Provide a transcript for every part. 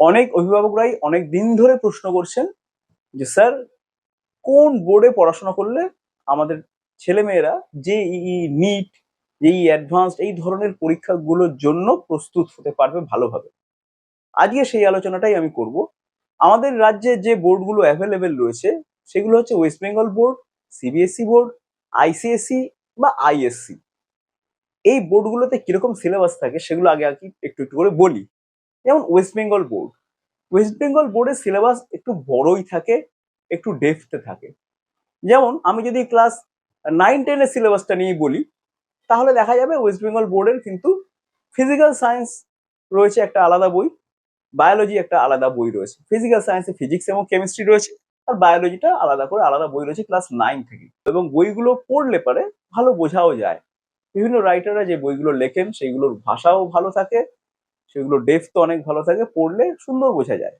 অনেক অভিভাবকরাই অনেক দিন ধরে প্রশ্ন করছেন যে, স্যার, কোন বোর্ডে পড়াশোনা করলে আমাদের ছেলেমেয়েরা যে ই নিট যেই অ্যাডভান্সড এই ধরনের পরীক্ষাগুলোর জন্য প্রস্তুত হতে পারবে ভালোভাবে? আজকে সেই আলোচনাটাই আমি করব। আমাদের রাজ্যে যে বোর্ডগুলো অ্যাভেলেবেল রয়েছে, সেগুলো হচ্ছে West Bengal board CBSE board ICSE বা আইএসসি। এই বোর্ডগুলোতে কীরকম সিলেবাস থাকে সেগুলো আগে আর কি একটু একটু করে বলি। যেমন West Bengal board West Bengal বোর্ডের সিলেবাস একটু বড়ই থাকে, একটু ডেফতে থাকে। যেমন আমি যদি ক্লাস নাইন টেনের সিলেবাসটা নিয়ে বলি, তাহলে দেখা যাবে ওয়েস্ট বেঙ্গল বোর্ডের কিন্তু ফিজিক্যাল সায়েন্স রয়েছে একটা আলাদা বই বায়োলজি একটা আলাদা বই রয়েছে। ফিজিক্যাল সায়েন্সে ফিজিক্স এবং কেমিস্ট্রি রয়েছে, আর বায়োলজিটা আলাদা করে আলাদা বই রয়েছে ক্লাস নাইন থেকে। এবং বইগুলো পড়লে পারে ভালো বোঝাও যায়। বিভিন্ন রাইটাররা যে বইগুলো লেখেন, সেইগুলোর ভাষাও ভালো থাকে সেগুলো ডেপথ অনেক ভালো থাকে, পড়লে সুন্দর বোঝা যায়।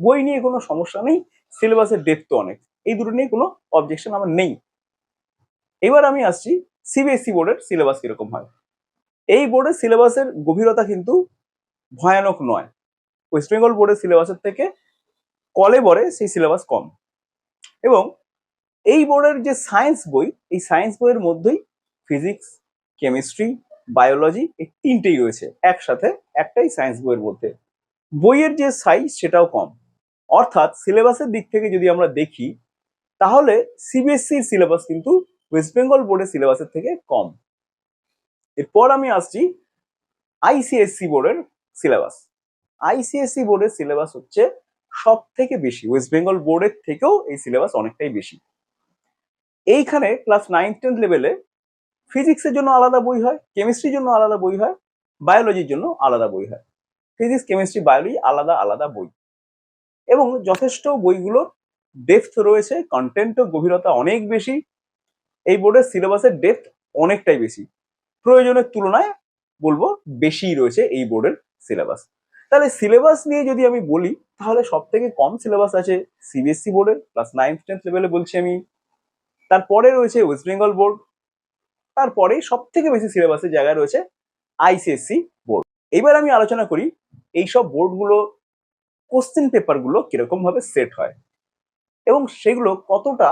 বই নিয়ে কোনো সমস্যা নেই সিলেবাসের ডেপথ অনেক। এই দুটো নিয়ে কোনো অবজেকশন আমার নেই। এবার আমি আসছি সিবিএসসি বোর্ডের সিলেবাস কীরকম হয়। এই বোর্ডের সিলেবাসের গভীরতা কিন্তু ভয়ানক নয়। ওয়েস্ট বেঙ্গল বোর্ডের সিলেবাসের থেকে কলে বরে সেই সিলেবাস কম। এবং এই বোর্ডের যে সায়েন্স বই, এই সায়েন্স বইয়ের মধ্যেই ফিজিক্স কেমিস্ট্রি বায়োলজি এই তিনটেই রয়েছে। একসাথে একটাই সায়েন্স বইয়ের মধ্যে। বইয়ের যে সাইজ সেটাও কম। অর্থাৎ সিলেবাসের দিক থেকে যদি আমরা দেখি, তাহলে সিবিএসসির সিলেবাস কিন্তু ওয়েস্ট বেঙ্গল বোর্ডের সিলেবাসের থেকে কম। এরপর আমি আসছি আইসিএসসি বোর্ডের সিলেবাস আইসিএসসি বোর্ডের সিলেবাস হচ্ছে সব থেকে বেশি ওয়েস্ট বেঙ্গল বোর্ডের থেকেও এই সিলেবাস অনেকটাই বেশি। এইখানে ক্লাস নাইন টেন্থ লেভেলে ফিজিক্সের জন্য আলাদা বই হয় কেমিস্ট্রির জন্য আলাদা বই হয় বায়োলজির জন্য আলাদা বই হয়। ফিজিক্স কেমিস্ট্রি বায়োলজি আলাদা আলাদা বই। এবং যথেষ্ট বইগুলোর ডেপথ রয়েছে কন্টেন্টও গভীরতা অনেক বেশি। এই বোর্ডের সিলেবাসের ডেপথ অনেকটাই বেশি। প্রয়োজনের তুলনায় বলব বেশিই রয়েছে এই বোর্ডের সিলেবাস তাহলে সিলেবাস নিয়ে যদি আমি বলি, তাহলে সব থেকে কম সিলেবাস আছে সিবিএসসি বোর্ডের ক্লাস নাইন্থ টেন্থ লেভেলে বলছি আমি। তারপরে রয়েছে ওয়েস্ট বেঙ্গল বোর্ড তারপরে সব থেকে বেশি সিলেবাসের জায়গা রয়েছে আইসিএসসি বোর্ড এবার আমি আলোচনা করি এইসব বোর্ডগুলো কোশ্চেন পেপারগুলো কীরকম ভাবে সেট হয় এবং সেগুলো কতটা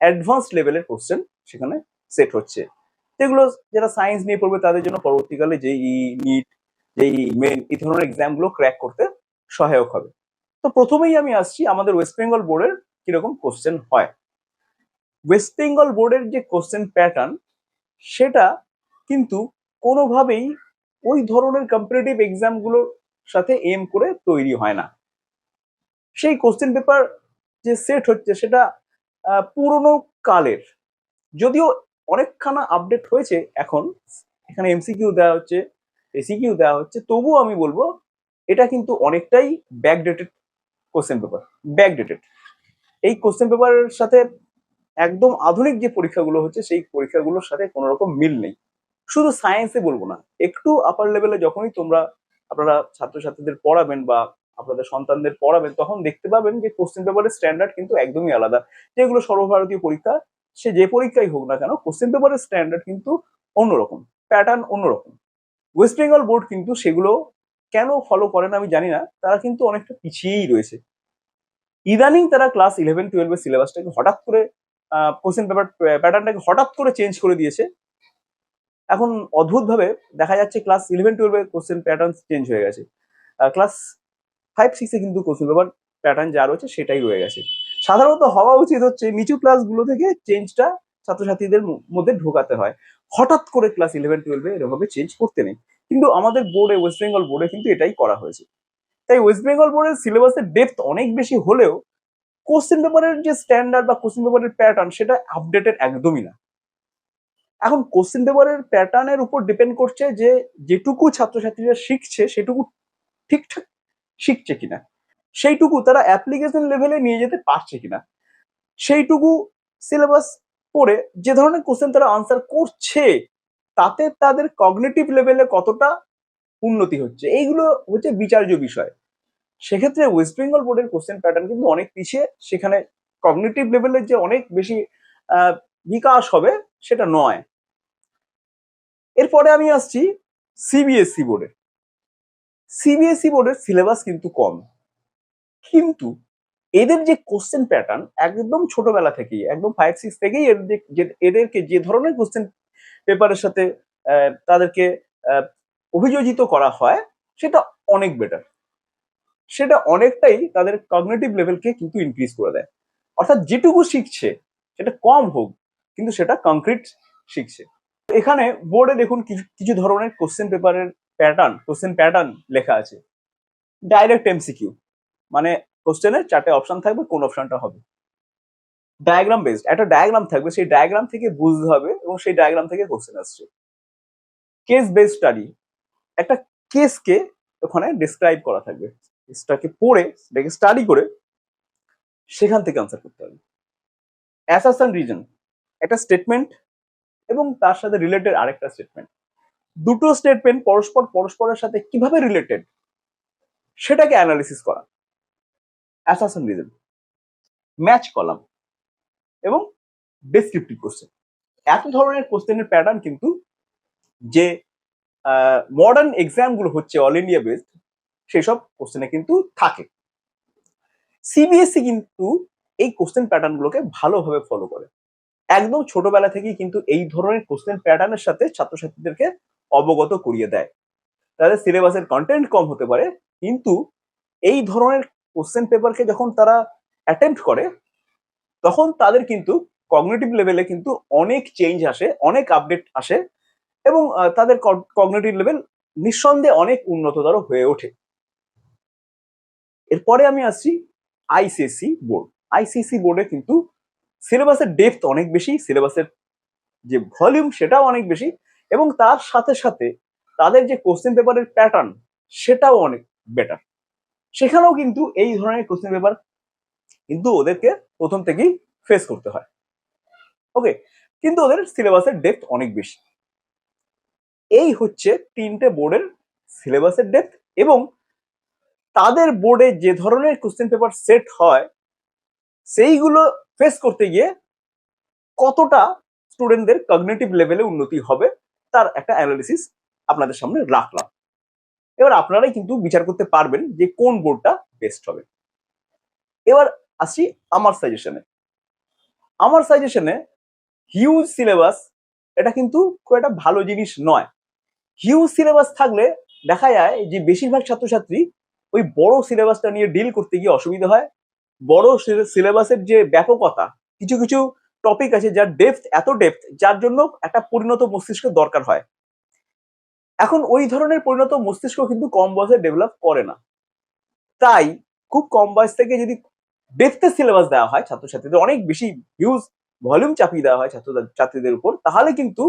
অ্যাডভান্স লেভেলের কোশ্চেন সেখানে সেট হচ্ছে। যেগুলো যারা সায়েন্স নিয়ে পড়বে তাদের জন্য পরবর্তীকালে যে ই নিট যেই মেন এই ধরনের এক্সামগুলো ক্র্যাক করতে সহায়ক হবে। তো প্রথমেই আমি আসছি আমাদের ওয়েস্ট বেঙ্গল বোর্ডের কীরকম কোশ্চেন হয়। ওয়েস্ট বেঙ্গল বোর্ডের যে কোশ্চেন প্যাটার্ন সেটা কিন্তু কোনোভাবেই ওই ধরনের কম্পিটিটিভ এক্সামগুলোর সাথে এম করে তৈরি হয় না। সেই কোশ্চেন পেপার যে সেট হচ্ছে সেটা পুরনো কালের। যদিও অনেকখানা আপডেট হয়েছে এখন। এখানে এমসিকিউ দেওয়া হচ্ছে এসিকিউ দেওয়া হচ্ছে। তবুও আমি বলব, এটা কিন্তু অনেকটাই ব্যাকডেটেড কোশ্চেন পেপার ব্যাকডেটেড এই কোশ্চেন পেপারের সাথে একদম আধুনিক যে পরীক্ষাগুলো হচ্ছে, সেই পরীক্ষাগুলোর সাথে কোনো রকম মিল নেই। শুধু সায়েন্সে বলব না, একটু আপার লেভেলে যখনই তোমরা আপনারা ছাত্রছাত্রীদের পড়াবেন বা আপনাদের সন্তানদের পড়াবেন, তখন দেখতে পাবেন যে কোশ্চেন পেপারের স্ট্যান্ডার্ড কিন্তু একদমই আলাদা। যেগুলো সর্বভারতীয় পরীক্ষা, সে যে পরীক্ষাই হোক না কেন কোশ্চেন পেপারের স্ট্যান্ডার্ড কিন্তু অন্যরকম প্যাটার্ন অন্যরকম। ওয়েস্ট বেঙ্গল বোর্ড কিন্তু সেগুলো কেন ফলো করেন আমি জানি না, তারা কিন্তু অনেকটা পিছিয়েই রয়েছে। ইদানিং তারা ক্লাস ইলেভেন টুয়েলভের সিলেবাসটাকে হঠাৎ করে কোশ্চেন পেপার প্যাটার্নটাকে হঠাৎ করে চেঞ্জ করে দিয়েছে। এখন অদ্ভুতভাবে দেখা যাচ্ছে ক্লাস ইলেভেন টুয়েলভে কোশ্চেন প্যাটার্ন চেঞ্জ হয়ে গেছে। ক্লাস ফাইভ সিক্সে কিন্তু কোশ্চেন পেপার প্যাটার্ন যা রয়েছে সেটাই রয়ে গেছে। সাধারণত হওয়া উচিত হচ্ছে নিচু ক্লাসগুলো থেকে চেঞ্জটা ছাত্রছাত্রীদের মধ্যে ঢোকাতে হয়। হঠাৎ করে ক্লাস ইলেভেন টুয়েলভে এরকমভাবে চেঞ্জ করতে নেই। কিন্তু আমাদের বোর্ডে ওয়েস্ট বেঙ্গল বোর্ডে কিন্তু এটাই করা হয়েছে। তাই ওয়েস্ট বেঙ্গল বোর্ডের সিলেবাসের ডেপথ অনেক বেশি হলেও কোশ্চেন পেপারের যে স্ট্যান্ডার্ড বা কোশ্চেন পেপারের প্যাটার্ন সেটা আপডেটেড একদমই না। এখন কোশ্চেন পেপারের প্যাটার্নের উপর ডিপেন্ড করছে যে যেটুকু ছাত্রছাত্রীরা শিখছে, সেটুকু ঠিকঠাক শিখছে কিনা। সেইটুকু তারা অ্যাপ্লিকেশন লেভেলে নিয়ে যেতে পারছে কিনা। সেইটুকু সিলেবাস পড়ে যে ধরনের কোশ্চেন তারা আনসার করছে, তাতে তাদের কগনেটিভ লেভেলে কতটা উন্নতি হচ্ছে, এইগুলো হচ্ছে বিচার্য বিষয়। সেক্ষেত্রে ওয়েস্ট বেঙ্গল বোর্ডের কোশ্চেন প্যাটার্ন কিন্তু অনেক পিছিয়ে, সেখানে কগনেটিভ লেভেলের যে অনেক বেশি বিকাশ হবে সেটা নয়। এরপরে আমি আসছি সিবিএসসি বোর্ডে সিবিএসই বোর্ডের সিলেবাস কিন্তু কম। কিন্তু এদের যে কোশ্চেন প্যাটার্ন একদম ছোটবেলা থেকেই, একদম ফাইভ সিক্স থেকেই এদের এদেরকে যে ধরনের কোশ্চেন পেপারের সাথে তাদেরকে অভিযোজিত করা হয়, সেটা অনেক বেটার সেটা অনেকটাই তাদের কগনেটিভ লেভেলকে কিন্তু ইনক্রিজ করে দেয়। অর্থাৎ যেটুকু শিখছে, সেটা কম হোক, কিন্তু সেটা কংক্রিট শিখছে। এখানে বোর্ডে দেখুন কিছু ধরনের কোশ্চেন পেপারের প্যাটার্ন কোশ্চেন প্যাটার্ন লেখা আছে। ডাইরেক্ট এমসিকিউ মানে কোশ্চেনের চারটে অপশন থাকবে, কোন অপশনটা হবে? ডায়াগ্রাম বেসড একটা ডায়াগ্রাম থাকবে, সেই ডায়াগ্রাম থেকে বুঝতে হবে এবং সেই ডায়াগ্রাম থেকে কোশ্চেন আসছে। কেস বেসড স্টাডি একটা কেসকে ওখানে ডিসক্রাইব করা থাকবে। কেসটাকে পড়ে, সেটাকে স্টাডি করে সেখান থেকে আনসার করতে হবে। অ্যাসাসান রিজন একটা স্টেটমেন্ট এবং তার সাথে রিলেটেড আরেকটা স্টেটমেন্ট দুটো স্টেটমেন্ট পরস্পর পরস্পরের সাথে কীভাবে রিলেটেড সেটাকে অ্যানালিসিস করা। অ্যাসাসান রিজন ম্যাচ কলাম এবং ডেসক্রিপটিভ কোশ্চেন এত ধরনের কোশ্চেনের প্যাটার্ন কিন্তু যে মডার্ন এক্সামগুলো হচ্ছে অল ইন্ডিয়া বেসড সেসব কোশ্চেনে কিন্তু থাকে। সিবিএসসি কিন্তু এই কোশ্চেন প্যাটার্নগুলোকে ভালোভাবে ফলো করে। একদম ছোটবেলা থেকেই কিন্তু এই ধরনের কোশ্চেন প্যাটার্নের সাথে ছাত্রছাত্রীদেরকে অবগত করিয়ে দেয়। তাদের সিলেবাসের কন্টেন্ট কম হতে পারে, কিন্তু এই ধরনের কোশ্চেন পেপারকে যখন তারা অ্যাটেম্প্ট করে, তখন তাদের কিন্তু কগনেটিভ লেভেলে কিন্তু অনেক চেঞ্জ আসে, অনেক আপডেট আসে এবং তাদের কগনেটিভ লেভেল নিঃসন্দেহে অনেক উন্নততর হয়ে ওঠে। এরপরে আমি আসছি আইসিএসসি বোর্ড। আইসিএসসি বোর্ডে কিন্তু সিলেবাসের ডেপথ অনেক বেশি সিলেবাসের যে ভলিউম সেটাও অনেক বেশি এবং তার সাথে সাথে তাদের যে কোশ্চেন পেপারের প্যাটার্ন সেটাও অনেক বেটার সেখানেও কিন্তু এই ধরনের কোশ্চেন পেপার কিন্তু ওদেরকে প্রথম থেকেই ফেস করতে হয়। ওকে কিন্তু ওদের সিলেবাসের ডেপথ অনেক বেশি। এই হচ্ছে তিনটে বোর্ডের সিলেবাসের ডেপথ এবং তাদের বোর্ডে যে ধরনের কোশ্চেন পেপার সেট হয়, সেইগুলো ফেস করতে গিয়ে কতটা স্টুডেন্টদের কগনেটিভ লেভেলে উন্নতি হবে, তার একটা অ্যানালিসিস আপনাদের সামনে রাখলাম। এবার আপনারাই কিন্তু বিচার করতে পারবেন যে কোন বোর্ডটা বেস্ট হবে। এবার আসি আমার সাজেশনে আমার সাজেশনে হিউজ সিলেবাস এটা কিন্তু খুব একটা ভালো জিনিস নয়। হিউজ সিলেবাস থাকলে দেখা যায় যে বেশিরভাগ ছাত্রছাত্রী ওই বড় সিলেবাসটা নিয়ে ডিল করতে গিয়ে অসুবিধা হয়। বড় সিলেবাসের যে ব্যাপকতা, কিছু কিছু টপিক আছে যার ডেপথ এত ডেপথ যার জন্য একটা পরিণত মস্তিষ্ক দরকার হয়। এখন ওই ধরনের পরিণত মস্তিষ্ক কিন্তু কম বয়সে ডেভেলপ করে না। তাই খুব কম বয়স থেকে যদি ডেপথের সিলেবাস দেওয়া হয়, ছাত্রছাত্রীদের অনেক বেশি হিউজ ভলিউম চাপিয়ে দেওয়া হয় ছাত্র ছাত্রীদের উপর, তাহলে কিন্তু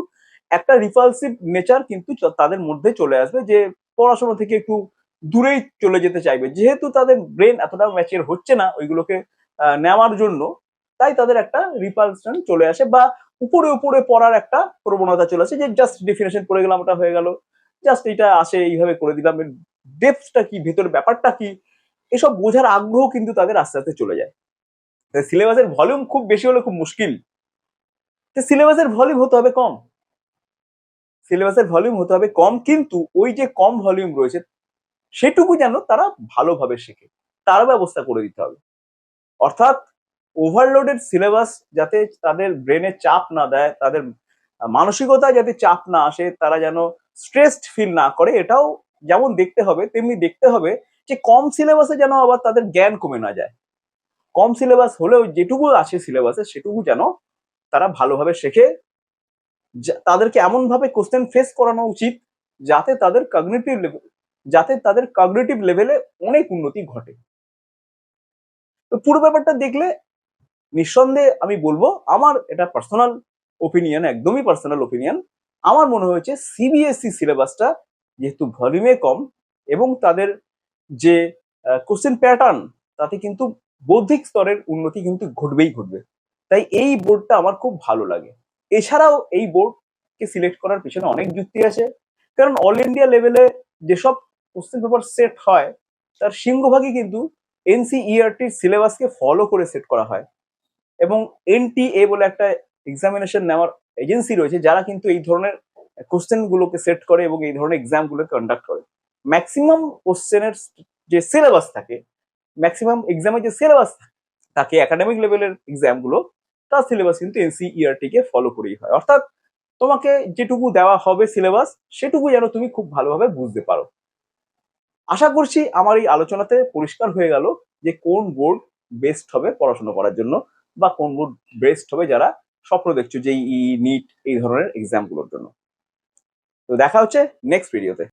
একটা রিপালসিভ নেচার কিন্তু তাদের মধ্যে চলে আসবে যে পড়াশোনা থেকে একটু দূরেই চলে যেতে চাইবে। যেহেতু তাদের ব্রেন এতটা ম্যাচিওর হচ্ছে না ওইগুলোকে নেওয়ার জন্য, তাই তাদের একটা রিপালশন চলে আসে বা উপরে উপরে পড়ার একটা প্রবণতা চলে আসে যে জাস্ট ডেফিনেশন পড়ে গেলাম, ওটা হয়ে গেল। জাস্ট এটা আসে, এইভাবে করে দিলাম। ডেপথটা কি, ভেতর ব্যাপারটা কি, এসব বোঝার আগ্রহ কিন্তু তাদের আস্তে আস্তে চলে যায়। সিলেবাসের ভলিউম খুব বেশি হলে খুব মুশকিল। সিলেবাসের ভলিউম হতে হবে কম। সিলেবাসের ভলিউম হতে হবে কম, কিন্তু ওই যে কম ভলিউম রয়েছে সেটুকু যেন তারা ভালোভাবে শেখে। তার ব্যবস্থা করে দিতে হবে। অর্থাৎ ওভারলোডেড সিলেবাস যাতে তাদের ব্রেনে চাপ না দেয়, তাদের মানসিকতায় যাতে চাপ না আসে, তারা যেন স্ট্রেসড ফিল না করে, এটাও যেমন দেখতে হবে, তেমনি দেখতে হবে যে কম সিলেবাসে যেন আবার তাদের জ্ঞান কমে না যায়। কম সিলেবাস হলেও যেটুকু আছে সিলেবাসে সেটুকু যেন তারা ভালোভাবে শেখে। তাদেরকে এমন ভাবে কোশ্চেন ফেস করানো উচিত, যাতে তাদের কগনিটিভ যাতে তাদের কগনিটিভ লেভেলে অনেক উন্নতি ঘটে। তো পুরো ব্যাপারটা দেখলে নিঃসন্দেহে আমি বলব, আমার এটা পার্সোনাল ওপিনিয়ন একদমই পার্সোনাল ওপিনিয়ন আমার মনে হয়েছে সিবিএসসি সিলেবাসটা যেহেতু ভলিউমে কম এবং তাদের যে কোশ্চেন প্যাটার্ন তাতে কিন্তু বৌদ্ধিক স্তরের উন্নতি কিন্তু ঘটবেই ঘটবে। তাই এই বোর্ডটা আমার খুব ভালো লাগে। এছাড়াও এই বোর্ডকে সিলেক্ট করার পিছনে অনেক যুক্তি আছে। কারণ অল ইন্ডিয়া লেভেলে যেসব কোশ্চেন পেপার সেট হয়, তার সিংহভাগই কিন্তু এনসিইআরটির সিলেবাসকে ফলো করে সেট করা হয়। এবং এনটিএ বলে একটা এক্সামিনেশন নেওয়ার এজেন্সি রয়েছে, যারা কিন্তু এই ধরনের কোশ্চেন গুলোকে সেট করে এবং এই ধরনের এক্সামগুলো কন্ডাক্ট করে। ম্যাক্সিমাম কোশ্চেনের যে সিলেবাস থাকে ম্যাক্সিমাম এক্সামের যে সিলেবাস থাকে একাডেমিক লেভেলের এক্সামগুলো তার সিলেবাস কিন্তু এনসিইআরটি কে ফলো করেই হয়। অর্থাৎ তোমাকে যেটুকু দেওয়া হবে সিলেবাস সেটুকু যেন তুমি খুব ভালোভাবে বুঝতে পারো। আশা করছি আমার এই আলোচনাতে পরিষ্কার হয়ে গেল যে কোন বোর্ড বেস্ট হবে পড়াশোনা করার জন্য বা কোন বোর্ড বেস্ট হবে যারা স্বপ্ন দেখছ যে ই নিট এই ধরনের এক্সামগুলোর জন্য। তো দেখা হচ্ছে নেক্সট ভিডিওতে